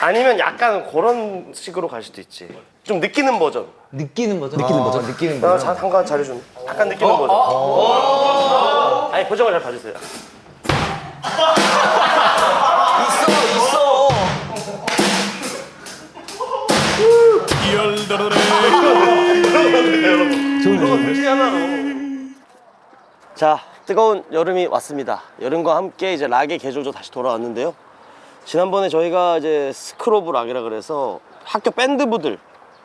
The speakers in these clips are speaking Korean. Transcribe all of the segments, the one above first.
아니면 약간 그런 식으로 갈 수도 있지. 좀 느끼는 버전. 느끼는 버전. 느끼는 버전. 느끼는 나 거. 자, 잠깐 잘해주네. 약간 느끼는 버전. 아니 표정을 잘 봐주세요. 자, 뜨거운 여름이 왔습니다. 여름과 함께 이제 락의 계절도 다시 돌아왔는데요. 지난번에 저희가 이제 스크로브 락이라 그래서 학교 밴드부들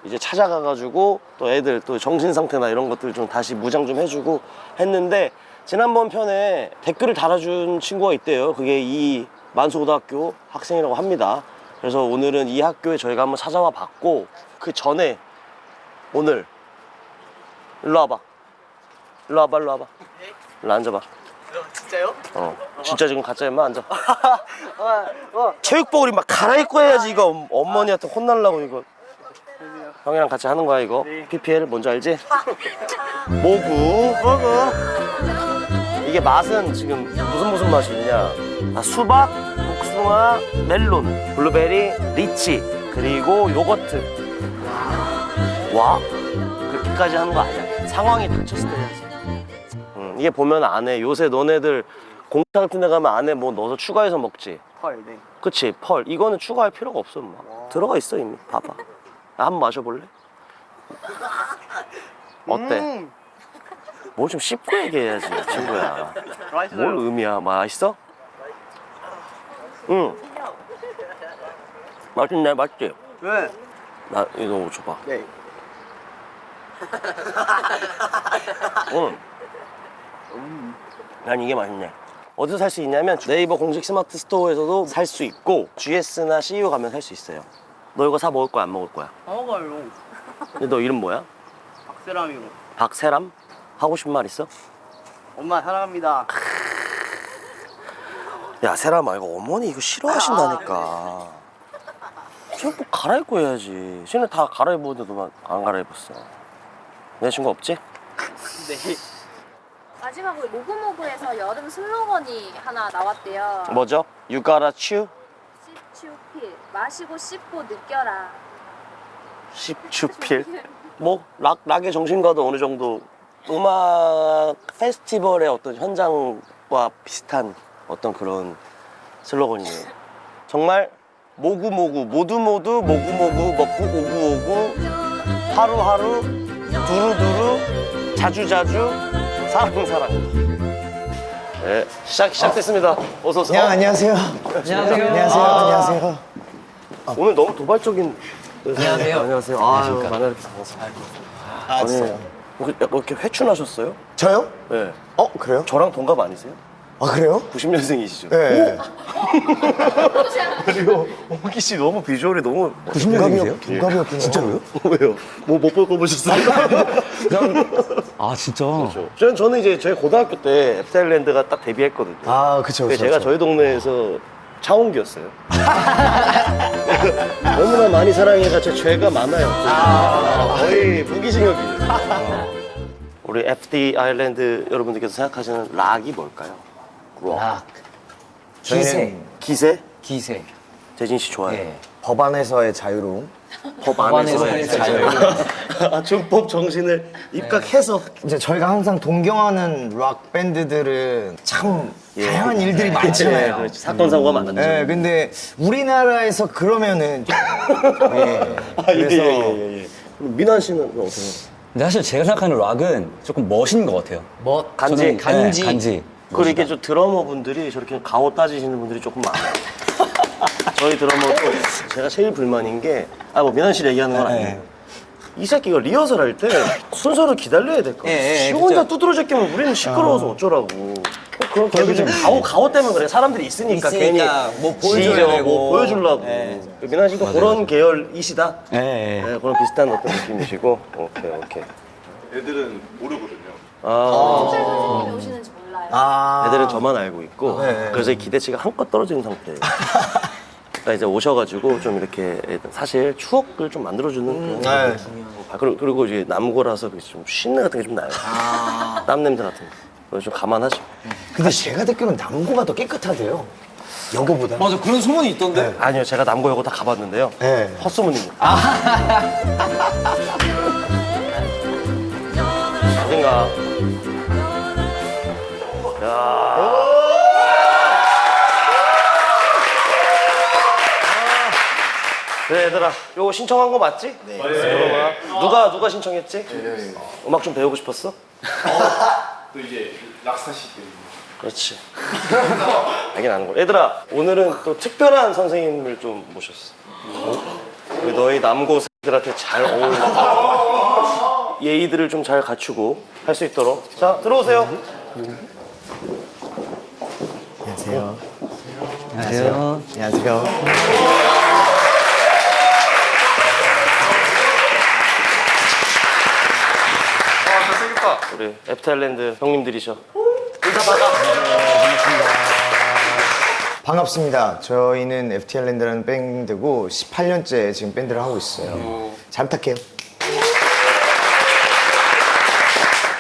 이제 찾아가가지고 또 애들 또 정신 상태나 이런 것들 좀 다시 무장 좀 해주고 했는데 지난번 편에 댓글을 달아준 친구가 있대요. 그게 이 만수고등학교 학생이라고 합니다. 그래서 오늘은 이 학교에 저희가 한번 찾아와 봤고 그 전에 오늘 일로 와봐. 일로 와봐, 일로 와봐. 일로 앉아봐. 진짜요? 어. 진짜 지금 가짜야만 앉아. 체육복을 막 갈아입고 해야지 이거 엄- 어머니한테 혼날라고 이거. 형이랑 같이 하는 거야 이거. PPL 뭔지 알지? 모구. 이게 맛은 지금 무슨 무슨 맛이 있냐? 아, 수박, 복숭아, 멜론, 블루베리, 리치, 그리고 요거트. 와? 그렇게까지 하는 거 아니야. 상황이 닥쳤을 때 해야지. 음, 이게 보면 안에 요새 너네들 같은 데 가면 안에 뭐 넣어서 추가해서 먹지. 헐, 네. 그치 펄 이거는 추가할 필요가 없어 엄마 들어가 있어 이미 봐봐 아, 한번 마셔볼래? 어때? 뭘좀 씹고 얘기해야지 친구야 뭘 의미야 맛있어? 응 맛있네 맛있지? 왜? 나 이거 줘봐 네. 응. 난 이게 맛있네 어디서 살 수 있냐면 네이버 공식 스마트 스토어에서도 살 수 있고 GS나 CU 가면 살 수 있어요 너 이거 사 먹을 거야 안 먹을 거야? 먹어요. 근데 너 이름 뭐야? 박세람이고. 박세람? 하고 싶은 말 있어? 엄마 사랑합니다. 야 세람아 이거 어머니 이거 싫어하신다니까 체육복 갈아입고 해야지 쟤네 다 갈아입었는데 너만 안 갈아입었어 내 친구 없지? 네. 마지막으로 모구모구에서 여름 슬로건이 하나 나왔대요. 뭐죠? You gotta chew? 씹추필 마시고 씹고 느껴라. 십추필 뭐 락, 락의 정신과도 어느 정도 음악 페스티벌의 어떤 현장과 비슷한 어떤 그런 슬로건이에요 정말 모구모구 모두 모두 모구모구 먹고 오구오구 하루하루 두루두루 자주자주 사랑 사랑 네 시작, 시작됐습니다 어서 오세요 야, 안녕하세요. 안녕하세요. 안녕하세요. 안녕하세요. 오늘 너무 도발적인 안녕하세요. 안녕하세요 아유 만나 이렇게 반갑습니다 아, 아니, 진짜요? 뭐 이렇게, 이렇게 회춘하셨어요? 저요? 네. 어, 그래요? 저랑 동갑 아니세요? 아, 그래요? 90년생이시죠? 네. 그리고 오기 씨 너무 비주얼이 너무 90년생이세요? 동갑이었군요. 진짜로요? 왜요? 뭐 못 볼거 보셨어요? 아 진짜? 저는 저는 이제 저희 고등학교 때 앱타일랜드가 딱 데뷔했거든요. 아, 그쵸, 근데 그쵸. 제가 그쵸. 저희 동네에서 차홍기였어요. 너무나 많이 사랑해가 제 죄가 많아요. 거의 무기징역이에요. 우리 FD 아일랜드 여러분들께서 생각하시는 락이 뭘까요? 락. 저희는 기세? 기세. 재진 씨 좋아요. 예. 법안에서의 자유로움. 법 안에서의 안에서의 자유. 아, 준법 정신을 입각해서 이제 저희가 항상 동경하는 락 밴드들은 참 예. 다양한 일들이 예, 많잖아요. 그렇지. 사건 사고가 많았죠. 네, 근데 우리나라에서 그러면은 예. 아, 예, 그래서 예, 예, 예. 그럼 민환 씨는 어떻게? 근데 사실 제가 생각하는 락은 조금 멋인 것 같아요. 뭐 간지? 저는, 간지. 네, 간지. 그리고 이렇게 좀 드러머 분들이 저렇게 가오 따지시는 분들이 조금 많아요. 저희 드러머도 제가 제일 불만인 게, 아, 뭐 민환 씨 얘기하는 건 아니에요. 이 새끼가 리허설 할 때 순서를 기다려야 될 거야. 예, 예, 지 그쵸. 혼자 두드러져 끼면 우리는 시끄러워서 어쩌라고. 그런 게 가오, 가오 때문에 그래. 사람들이 있으니까, 있으니까 괜히 뭐 보여줘야 되고. 뭐 보여주려고. 예. 민환 씨도 그런 계열이시다. 예, 예. 네, 그런 비슷한 어떤 느낌이시고. 오케이, 오케이. 애들은 모르거든요. 아, 햇살 선생님이 오시는지. 아. 애들은 저만 알고 있고 네. 그래서 이 기대치가 한껏 떨어지는 상태예요. 그러니까 이제 오셔가지고 좀 이렇게 사실 추억을 좀 만들어주는 그런 네. 아, 그리고, 그리고 이제 남고라서 좀 쉰내 같은 게 좀 나요. 땀 냄새 같은 거. 그래서 좀 감안하죠. 근데 제가 듣기로는 남고가 더 깨끗하대요. 여고보다. 맞아, 그런 소문이 있던데? 아니요, 제가 남고 여고 다 가봤는데요. 네. 헛소문입니다. 어딘가. 그래 얘들아, 요거 신청한 거 맞지? 네. 누가 누가 신청했지? 음악 좀 배우고 싶었어? 또 이제 락스타시 때문에. 그렇지. 알긴 아는 거. 얘들아, 오늘은 또 특별한 선생님을 좀 모셨어. 우리 너희 남고생들한테 잘 어울려. 예의들을 좀 잘 갖추고 할 수 있도록. 자, 들어오세요. 안녕하세요. 안녕하세요. 안녕하세요. 우리 애프타일랜드 형님들이셔. 인사 받아. 반갑습니다. 저희는 FTL랜드라는 밴드고 18년째 지금 밴드를 하고 있어요. 잘 부탁해요.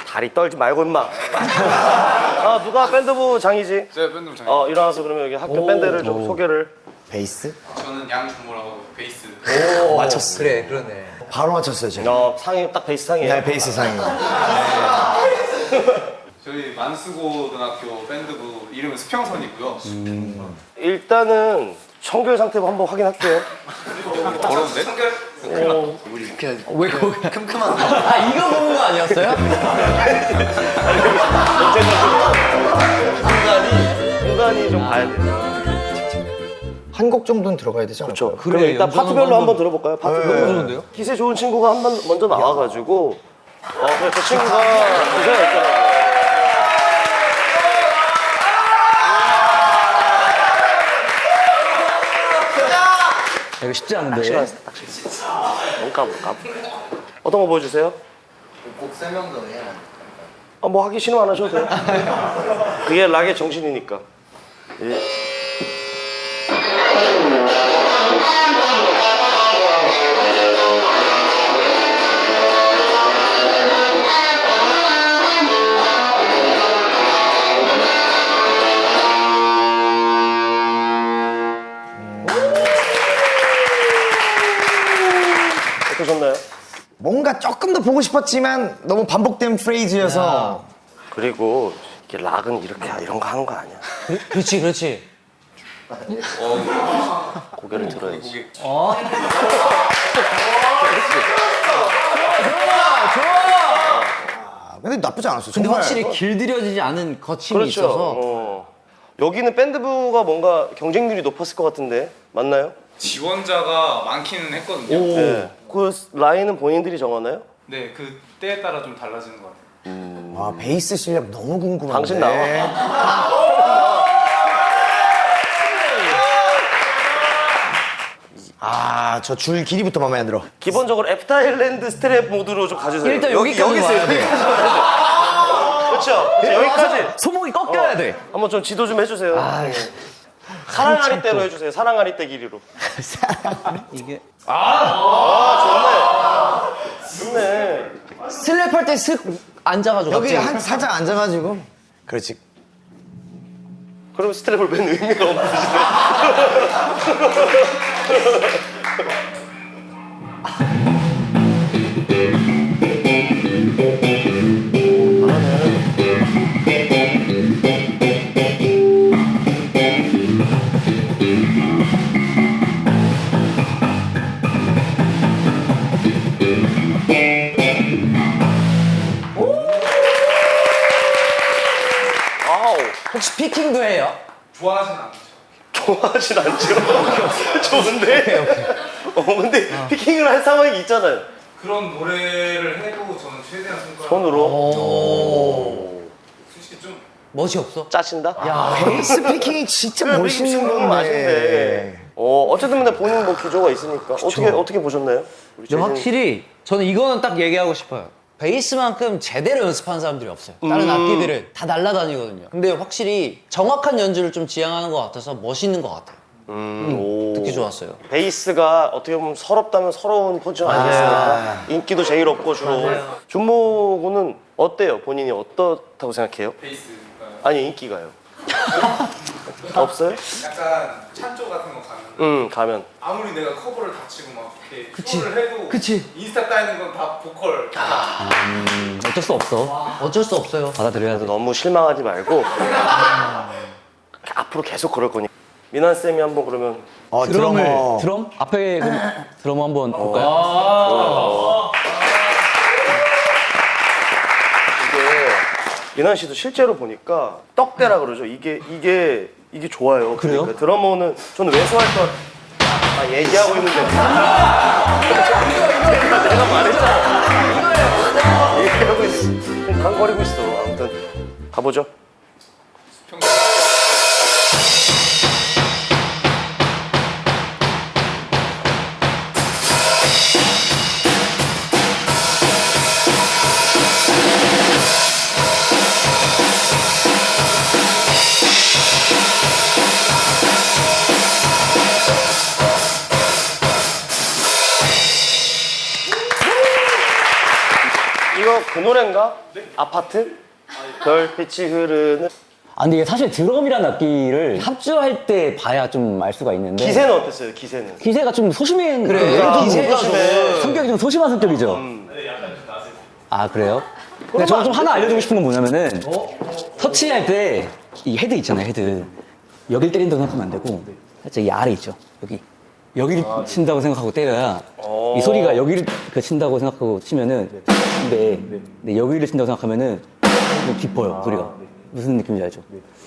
다리 떨지 말고 임마. 아, 누가 밴드부 장이지? 제가 밴드 장. 어, 일어나서 그러면 여기 학교 밴드를 좀 소개를. 베이스? 저는 양준모라고 베이스. 맞췄어. 그래 그러네. 바로 맞췄어요, 제가. 어, 상이 딱 베이스 상이에요. 네, 베이스 상이요. 저희 만수고등학교 밴드부 이름은 수평선이고요. 일단은 청결 상태 한번 확인할게요. 더러운데? 왜 거기 큼큼한? 아 이거 보는 거 아니었어요? 공간이 공간이 좀 봐야 돼요. 한 곡 정도는 들어가야 되지 않을까요? 그렇죠. 그럼 일단 파트별로 한번 들어볼까요? 파트별로. 네. 좋은데요? 기세 좋은 친구가 한 번 먼저 나와가지고 어, 그래 저 친구가 기세가 있더라고요. 이거 쉽지 않은데. 시간 딱 시간. 뭔가 뭔가. 어떤 거 보여주세요? 꼭 설명도 해야 돼. 아, 뭐 하기 싫으면 안 하셔도 돼요. 그게 락의 정신이니까. 예. 조금 더 보고 싶었지만 너무 반복된 프레이즈여서 그리고 이게 락은 이렇게 이런 거 하는 거 아니야. 그렇지 그렇지. 고개를 들어야지. 아, 근데 나쁘지 않았어요. 근데 정말. 확실히 길들여지지 않은 거침이 그렇죠. 있어서 어. 여기는 밴드부가 뭔가 경쟁률이 높았을 것 같은데 맞나요? 지원자가 많기는 했거든요. 네. 그 라인은 본인들이 정하나요? 네, 그 때에 따라 좀 달라지는 것 같아요. 아, 베이스 실력 너무 궁금한데. 당신 나와. 아, 저 줄 길이부터 마음에 안 들어. 기본적으로 애프타일랜드 스트랩 모드로 좀 가주세요. 일단 여기 여기서 와야 돼. 여기까지 와야 돼. 그렇죠. 그렇죠. 여기까지. 소목이 꺾여야 돼. 한번 좀 지도 좀 해주세요. 네. 사랑아리 때로 해주세요. 사랑아리 때 길이로. 이게 아 좋네. 좋네. 슬랩 할 때 슥 앉아가지고 여기 갑자기. 한 살짝 앉아가지고. 그렇지. 그럼 스트랩을 맨 의미가 없으시네. 좋아하진 않죠. 좋아하진 않죠. 좋은데. 어 근데 피킹을 할 상황이 있잖아요. 그런 노래를 해도 저는 최대한 손가락. 손으로 솔직히 좀 멋이 없어? 짜신다. 베이스 피킹이 진짜 멋있는 건 건데. 어 어쨌든 근데 본인 뭐 기조가 있으니까 어떻게 어떻게 보셨나요? 우리 근데 재진- 확실히 저는 이거는 딱 얘기하고 싶어요. 베이스만큼 제대로 연습하는 사람들이 없어요. 다른 악기들은 다 날라다니거든요. 근데 확실히 정확한 연주를 좀 지향하는 것 같아서 멋있는 것 같아요. 음, 오. 듣기 좋았어요. 베이스가 어떻게 보면 서럽다면 서러운 포지션 아니겠습니까? 인기도 제일 없고 주로. 준모군은 어때요? 본인이 어떻다고 생각해요? 베이스가 아니 인기가요. 없어요? 약간 찬조 같은 거 가면 응 가면 아무리 내가 커버를 다치고 막 이렇게 그치. 쇼를 해도 그치. 인스타 따이는 건 다 보컬 음, 어쩔 수 없어. 어쩔 수 없어요. 받아들여야 돼. 너무 실망하지 말고 앞으로 계속 그럴 거니 민환 쌤이 한번 그러면 어, 드럼을 드러머. 드럼 앞에 그럼 드럼 한번 볼까요? 이게 민환 씨도 실제로 보니까 떡대라 그러죠. 이게 이게 이게 좋아요. 그래요? 그러니까 드러머는 저는 외소할 때 아, 얘기하고 있는데 내가, 내가 말했잖아. 얘기하고 있어. 지금 강거리고 있어. 아무튼 가보죠. 노래인가? 아파트? 별빛이 흐르는 아 근데 이게 사실 드럼이라는 악기를 합주할 때 봐야 좀 알 수가 있는데 기세는 어땠어요? 기세는? 기세가 좀 소심해 그래, 좀 기세가 소심해. 성격이 좀 소심한 성격이죠. 아 그래요? 근데 저는 좀 하나 알려주고 싶은 건 뭐냐면은 터치할 때 이 헤드 있잖아요 헤드 여길 때린다고 생각하면 안 되고 살짝 이 아래 있죠 여기 여기를 친다고 생각하고 때려야 이 소리가 여기를 그 친다고 생각하고 치면은 근데, 근데 여기를 친다고 생각하면은 좀 깊어요 소리가 무슨 느낌인지 알죠?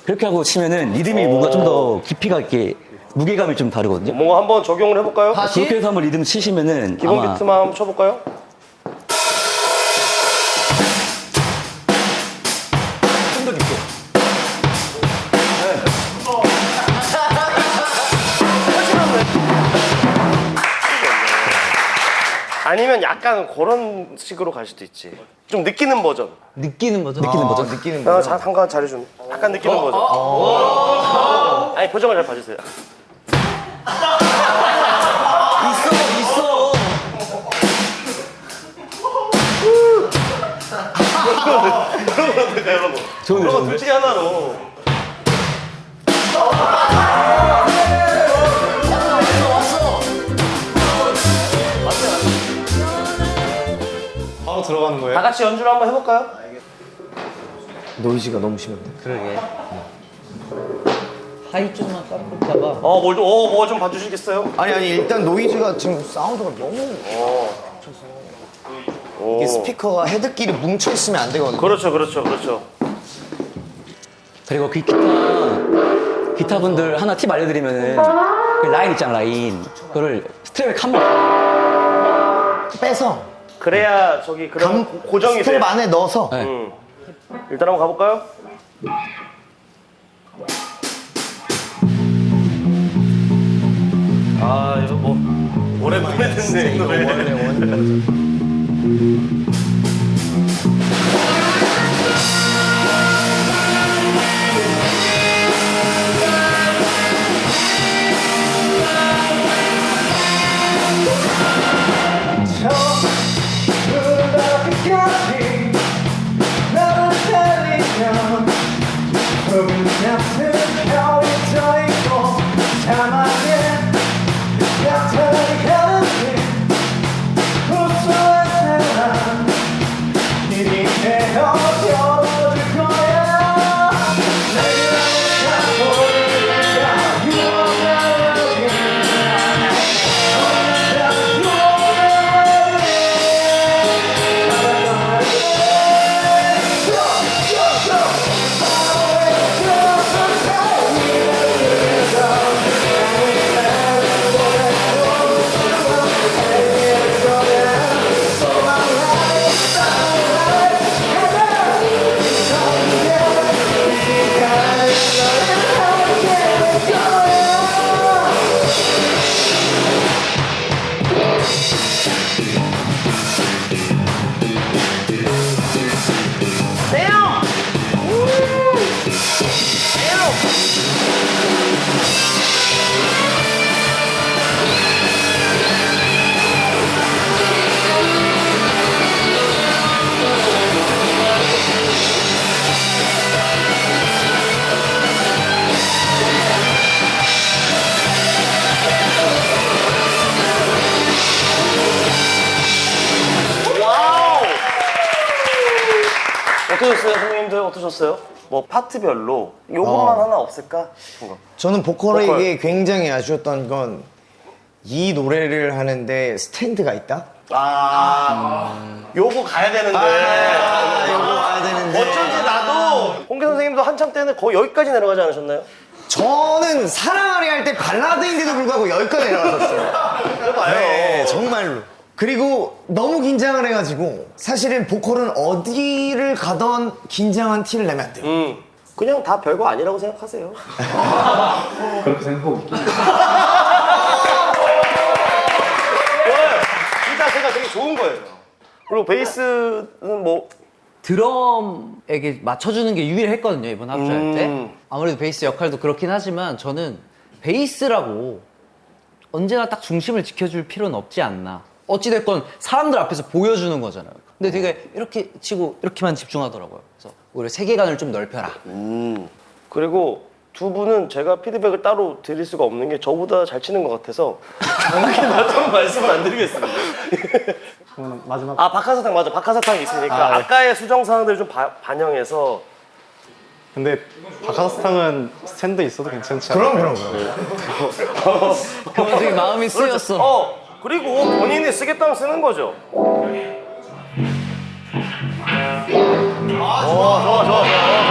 그렇게 하고 치면은 리듬이 뭔가 좀 더 깊이가 있게 무게감이 좀 다르거든요. 뭔가 한번 적용을 해볼까요? 다시? 그렇게 해서 한번 리듬 치시면은 기본 아마 비트만 한번 쳐볼까요? 아니면 약간 그런 식으로 갈 수도 있지. 좀 느끼는 버전. 느끼는 거죠? 느끼는 거죠? 느끼는 아, 거. 자, 잠깐 잘해주면. 약간 느끼는 버전. 아니 표정을 잘 봐주세요. 있어, 있어. 여러분. 좋은데, 그런 둘 중에 하나로. 다 같이 연주를 한번 해볼까요? 노이즈가 너무 심한데. 그러게. 하이 쪽만 깎을까봐. 어, 뭘, 좀- 어, 뭐 좀 봐주시겠어요? 아니 아니 일단 노이즈가 지금 사운드가 너무 오. 이게 스피커가 헤드끼리 뭉쳐 있으면 안 되거든요. 그렇죠, 그렇죠, 그렇죠. 그리고 그 기타 기타분들 하나 팁 알려드리면은 그 라인 있잖아 라인 그거를 스트랩에 칸 빼서 그래야 저기 그런 고- 고정이 돼. 스텝 안에 넣어서 네. 음. 일단 한번 가볼까요? 아 이거 뭐 오랜만에 듣네 이 노래. 어떠셨어요? 뭐 파트별로 요것만 어. 하나 없을까 싶은 거. 저는 보컬에게 보컬. 굉장히 아쉬웠던 건 이 노래를 하는데 스탠드가 있다? 아, 요거 가야 되는데. 아, 이거 와야 되는데. 어쩐지 나도 홍계 선생님도 한참 때는 거의 여기까지 내려가지 않으셨나요? 저는 사랑하리 할 때 발라드인데도 불구하고 여기까지 내려갔었어요. 해봐요. 네, 정말로. 그리고 너무 긴장을 해가지고 사실은 보컬은 어디를 가던 긴장한 티를 내면 안 돼요. 음, 그냥 다 별거 아니라고 생각하세요. 그렇게 생각하고 있긴 좋아요. 진짜 제가 되게 좋은 거예요. 그리고 베이스는 뭐 드럼에게 맞춰주는 게 유일했거든요 이번 합주할 때 음. 아무래도 베이스 역할도 그렇긴 하지만 저는 베이스라고 언제나 딱 중심을 지켜줄 필요는 없지 않나 어찌됐건 사람들 앞에서 보여주는 거잖아요 근데 되게 이렇게 치고 이렇게만 집중하더라고요 그래서 오히려 세계관을 좀 넓혀라 음. 그리고 두 분은 제가 피드백을 따로 드릴 수가 없는 게 저보다 잘 치는 것 같아서 정확히 나처럼 말씀을 안 드리겠습니다. 그러면 마지막 아 박하사탕 맞아 박하사탕이 있으니까 아, 네. 아까의 수정 사항들을 좀 바- 반영해서 근데 바카스탕은 스탠드 있어도 괜찮지 않아요? 그럼, 그럼, 그럼. 그 와중에 마음이 쓰였어 어 그리고 본인이 쓰겠다면 쓰는 거죠. 아 좋아 좋아 좋아 좋아.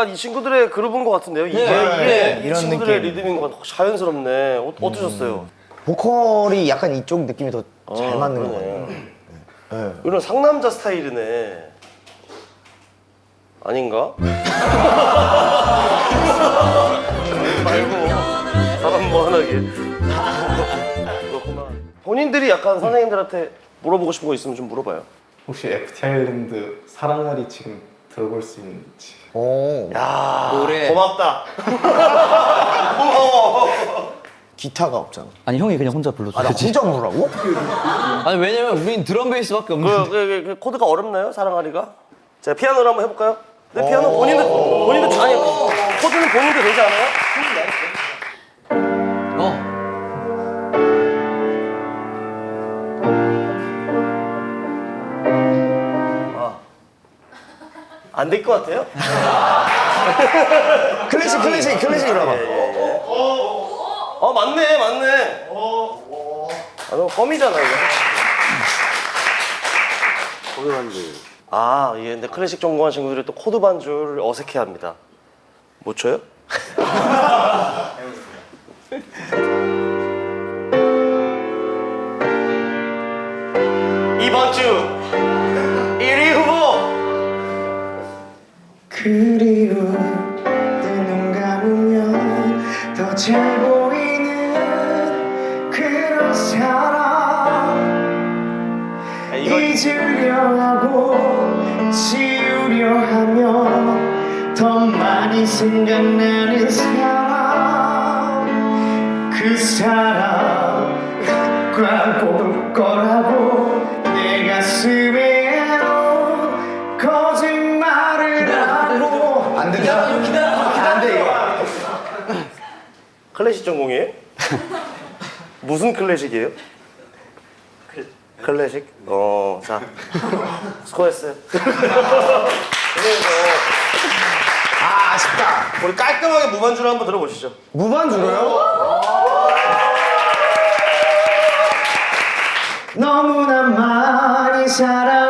약간 이 친구들의 그룹인 것 같은데요. 이게 네, 이게 이 이런 친구들의 느낌. 리듬인 것 같아. 자연스럽네. 어, 어떠셨어요? 보컬이 약간 이쪽 느낌이 더잘 어, 맞는 것 그러네. 같아요. 이런 상남자 스타일이네. 아닌가? 말고 사람 뭐 하나게. 그렇구만. 본인들이 약간 선생님들한테 물어보고 싶은 거 있으면 좀 물어봐요. 혹시 FT 아일랜드 사랑아리 지금 들어볼 수 있는지 오, 야 노래. 고맙다. 기타가 없잖아. 아니 형이 그냥 혼자 불러줘. 아, 나 혼자 부르라고? 아니 왜냐면 우린 드럼 베이스밖에 없는데 그, 그, 그, 그 코드가 어렵나요, 사랑아리가? 제가 피아노를 한번 해볼까요? 네, 피아노 본인도 본인도 아니 코드는 본인도 되지 않아요? 안 될 것 같아요? 클래식, 클래식, 클래식으로 해봐. 어 맞네 맞네. 아 너무 껌이잖아 이거. 코드 반주. 아 이게 근데 클래식 전공한 친구들이 또 코드 반주를 어색해합니다. 못 쳐요? 그리운 내눈 감으면 더 잘 보이는 그런 사람. 아, 잊으려 하고 지우려 하면 더 많이 생각나는 사람. 그 사람 꽉 꼽을 거라고 클래식 전공이에요? 무슨 클래식이에요? 클래식? 어, 자. 수고했어요. 그래서 아 아쉽다 우리 깔끔하게 무반주를 한번 들어보시죠. 무반주로요? 너무나 많이 사랑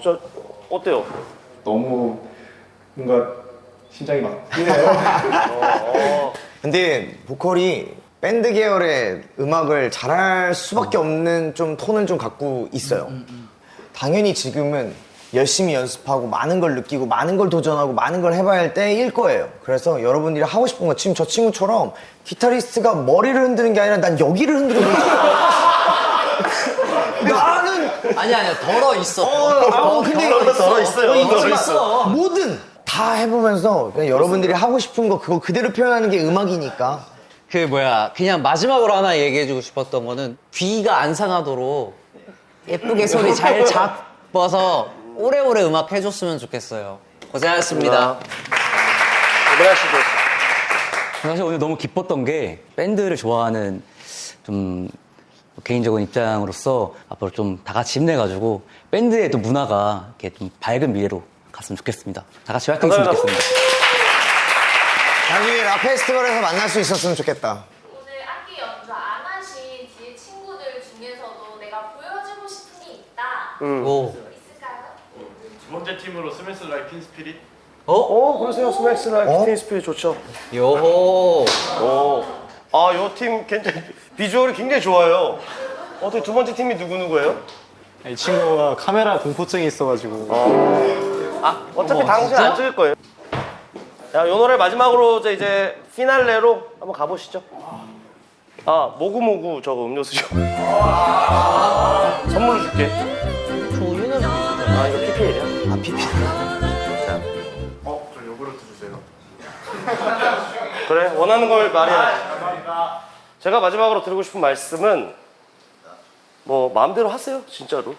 진짜 어때요? 너무 뭔가 심장이 막 뛰네요. 근데 보컬이 밴드 계열의 음악을 잘할 수밖에 없는 좀 톤을 좀 갖고 있어요. 당연히 지금은 열심히 연습하고 많은 걸 느끼고 많은 걸 도전하고 많은 걸 해봐야 할 때일 거예요. 그래서 여러분들이 하고 싶은 거 지금 저 친구처럼 기타리스트가 머리를 흔드는 게 아니라 난 여기를 흔들고 있어. 나는 아니 아니야 덜어 있어. 어, 근데 덜어 있어요. 덜어 있어. 뭐든 다 해보면서 그냥 여러분들이 하고 싶은 거 그거 그대로 표현하는 게 음악이니까 그 뭐야 그냥 마지막으로 하나 얘기해주고 싶었던 거는 귀가 안 상하도록 예쁘게 소리 잘 잡아서 오래오래 음악 해줬으면 좋겠어요. 고생하셨습니다. 고생하시죠. 사실 오늘 너무 기뻤던 게 밴드를 좋아하는 좀 개인적인 입장으로서 앞으로 좀 다 같이 힘내가지고 밴드의 또 문화가 이렇게 좀 밝은 미래로 갔으면 좋겠습니다. 다 같이 활동했으면 감사합니다. 좋겠습니다. 나중에 라 페스티벌에서 만날 수 있었으면 좋겠다. 오늘 악기 연주 안 하신 뒤에 친구들 중에서도 내가 보여주고 싶은 게 있다. 오. 있을까요? 두 번째 팀으로 스매스 라이틴 스피릿 어, 그러세요. 스맥스 라이프 어? 팀 스피릿 좋죠. 요호. 오. 아, 요 팀 굉장히 비주얼이 굉장히 좋아요. 어떻게 두 번째 팀이 누구 누구예요? 이 친구가 카메라 공포증이 있어가지고 아, 어차피 어머, 당신 진짜? 안 찍을 거예요. 야, 요 노래 마지막으로 이제, 이제 피날레로 한번 가보시죠. 아, 모구모구 저거 음료수죠. 선물로 줄게. 조유는 아, 이거 PPL이야. 아 피피. 어? 저 요구르트 주세요 그래, 원하는 걸 말해야지. 제가 마지막으로 드리고 싶은 말씀은 뭐 마음대로 하세요, 진짜로.